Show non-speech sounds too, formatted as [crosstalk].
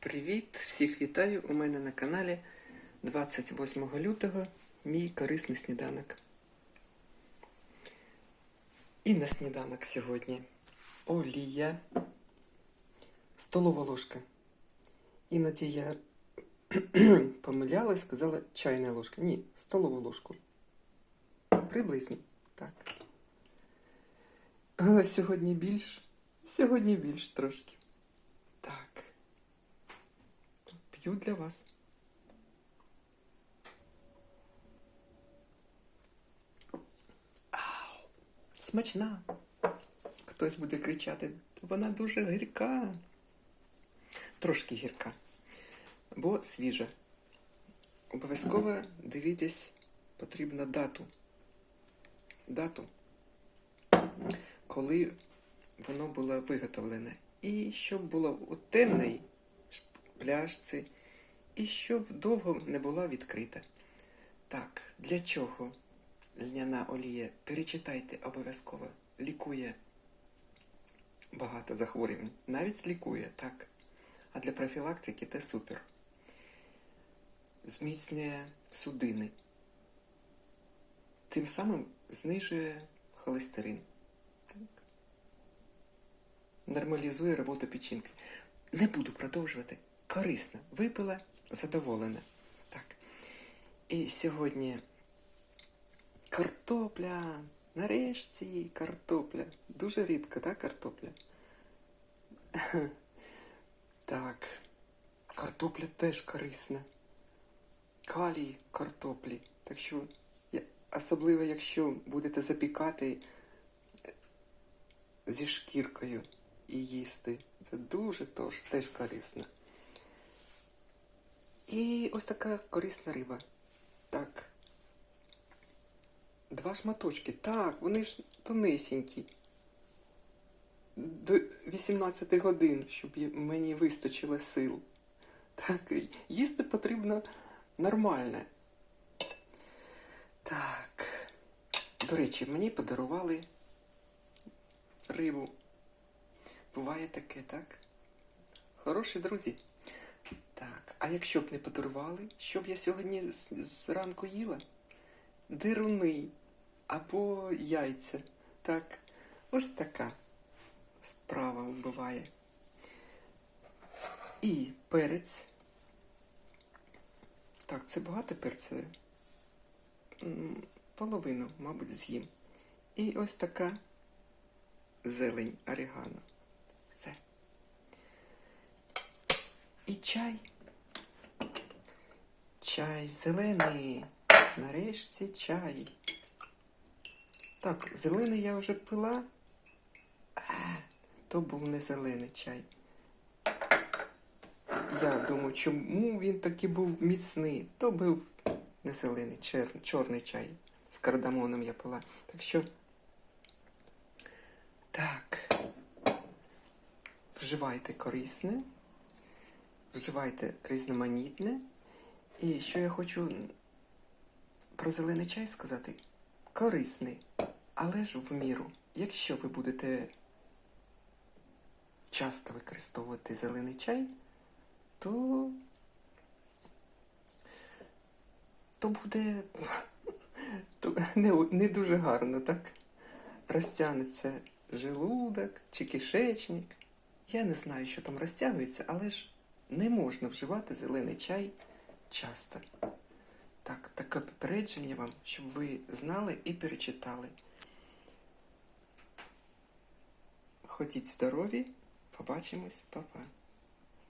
Привіт! Всіх вітаю! У мене на каналі 28 лютого мій корисний сніданок. І на сніданок сьогодні олія, столова ложка. Іноді я [clears throat] помилялась, сказала чайна ложка. Ні, столову ложку. Приблизно. Так. Сьогодні більш. Сьогодні більш трошки. Так. П'ю для вас. Ау! Смачна. Хтось буде кричати, вона дуже гірка. Трошки гірка, бо свіжа. Обов'язково дивитись потрібно дату. Дату, коли воно було виготовлене. І щоб було у темній пляшці, і щоб довго не була відкрита. Так, для чого льняна олія? Перечитайте обов'язково. Лікує багато захворювань. Навіть лікує, так. А для профілактики це супер. Зміцнює судини. Тим самим знижує холестерин. Так. Нормалізує роботу печінки. Не буду продовжувати. Корисно. Випила, задоволена. Так. І сьогодні картопля. Нарешті картопля. Дуже рідко, так, картопля? [laughs] Так. Картопля теж корисна. Калій картоплі. Так що, особливо, якщо будете запікати е, зі шкіркою і їсти. Це дуже тож, теж корисно. І ось така корисна риба. Так. Два шматочки. Так, вони ж тонесенькі. До 18 годин, щоб мені вистачило сил. Так, їсти потрібно нормально. Так. До речі, мені подарували рибу. Буває таке, так? Хороші друзі. Якщо б не подарували, що б я сьогодні зранку їла? Дируни або яйця. Так, ось така справа буває. І перець. Так, це багато перцю. М, Половину, мабуть, з'їм. І ось така зелень орегано. Все. І чай. Чай зелений. Нарешті чай. Так, зелений я вже пила. А, то був не зелений чай. Я думаю, чому він такий був міцний? То був не зелений, чер- чорний чай. З кардамоном я пила. Так що. Так. Вживайте корисне, вживайте різноманітне. І що я хочу про зелений чай сказати? Корисний, але ж в міру. Якщо ви будете часто використовувати зелений чай, то, то буде то не, не дуже гарно, так? Розтягнеться желудок чи кишечник. Я не знаю, що там розтягується, але ж не можна вживати зелений чай часто. Так, таке попередження вам, щоб ви знали і перечитали. Ходіть здорові, побачимось, па-па.